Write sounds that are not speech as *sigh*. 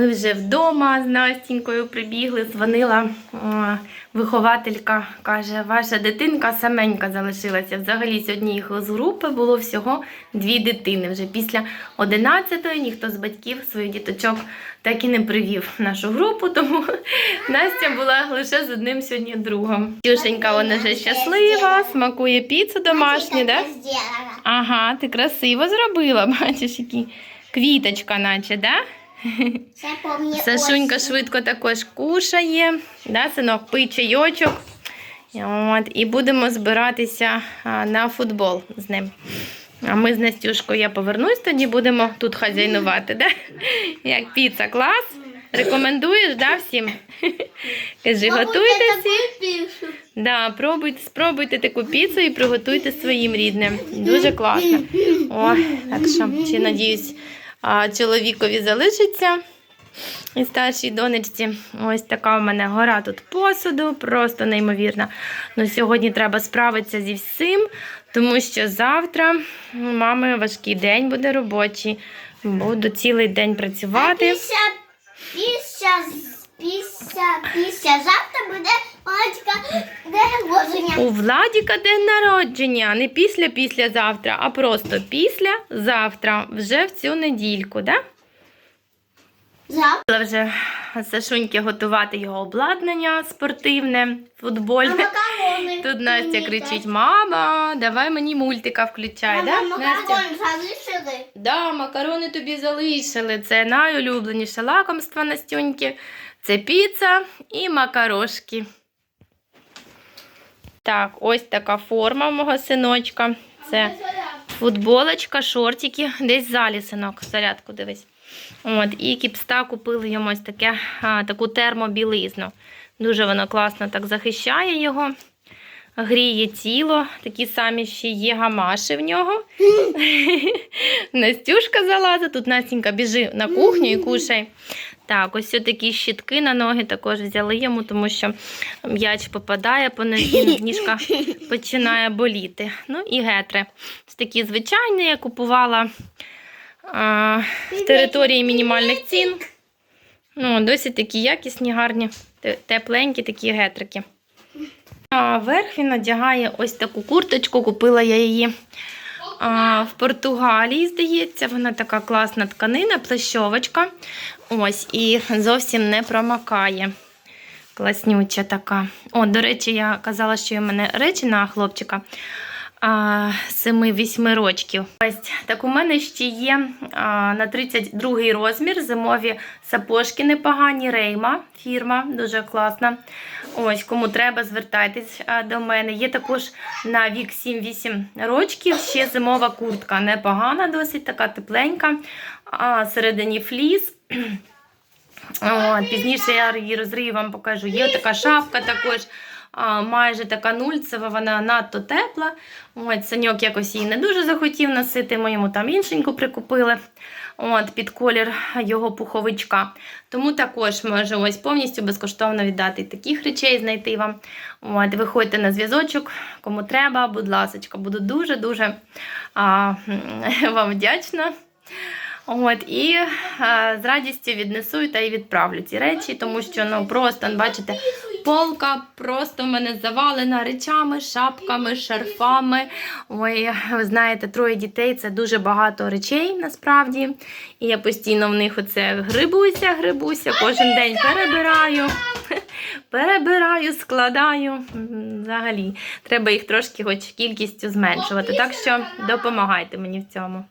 Ми вже вдома з Настінькою прибігли, дзвонила о, вихователька, каже, ваша дитинка саменька залишилася. Взагалі сьогодні їх з групи було всього дві дитини. Вже після 11-ї ніхто з батьків своїх діточок так і не привів нашу групу, тому *laughs* Настя була лише з одним сьогодні другом. Тюшенька, вона вже щаслива, смакує піцу домашню, да? Ага, ти красиво зробила, *laughs* бачиш, які квіточка, наче, да? Сашунька швидко також кушає, да, синок, пий чайочок. От, і будемо збиратися а, на футбол з ним. А ми з Настюшкою, я повернусь, тоді будемо тут хазяйнувати. Да? Як піца, клас? Рекомендуєш да, всім? Кажи, готуйте всі. Да, пробуйте, спробуйте таку піцу і приготуйте своїм рідним. Дуже класно. О, так що, ще надіюсь, чоловікові залишиться. І старшій донечці. Ось така у мене гора тут посуду, просто неймовірна. Ну, сьогодні треба справитися зі всім, тому що завтра у мами важкий день буде робочий. Буду цілий день працювати. Після, після, після, після завтра буде. У Владіка день народження, не після післязавтра, а просто після завтра, вже в цю недільку, да? Завтра вже Сашуньки готувати його обладнання спортивне, футбольне. макарони. Тут Настя кричить: Мама, давай мені мультика включай, да? Мама, Настя? макарон залишили. Да, макарони тобі залишили. Це найулюбленіше лакомство Настюньки. Це піца і макарошки. Так, ось така форма мого синочка. Це футболочка, шортики. Десь в залі, синок, зарядку дивись. От, і кіпста купили йому ось таке, а, таку термобілизну. Дуже вона класно так захищає його, гріє тіло. Такі самі ще є гамаші в нього. *gasps* Настюшка залазить, тут Настенька біжи на кухню і кушай. Так, ось такі щітки на ноги також взяли йому, тому що м'яч попадає по *laughs* ніжка починає боліти. Ну і гетри. Ось такі звичайні, я купувала а, в території мінімальних цін. Ну, досить такі якісні, гарні, тепленькі такі гетрики. А верх він надягає ось таку курточку. Купила я її а, в Португалії, здається. Вона така класна тканина, плащовочка. Ось, і зовсім не промакає. Класнюча така. О, до речі, я казала, що у мене речі на хлопчика. 7-8 рочків. Ось так у мене ще є на 32 розмір зимові сапожки непогані, рейма, фірма, дуже класна. Ось, кому треба, звертайтесь до мене. Є також на вік 7-8 рочків ще зимова куртка. Непогана, досить така тепленька. А, середині фліс. От, пізніше я її розрию, вам покажу. Є така шапка також. А, майже така нульцева, вона надто тепла. От, Саньок якось її не дуже захотів носити, ми йому там іншеньку прикупили от, під колір його пуховичка. Тому також можу ось повністю безкоштовно віддати таких речей знайти вам. От, виходьте на зв'язочок, кому треба, будь ласочка, буду дуже-дуже *laughs* вам вдячна. От, і а, з радістю віднесу та і відправлю ці речі, тому що ну просто бачите, полка просто в мене завалена речами, шапками, шарфами. Ой, ви знаєте, троє дітей це дуже багато речей насправді. І я постійно в них оце грибуся, грибуся, кожен день перебираю. *laughs* Перебираю, складаю. Взагалі, треба їх трошки хоч кількістю зменшувати. Так що допомагайте мені в цьому.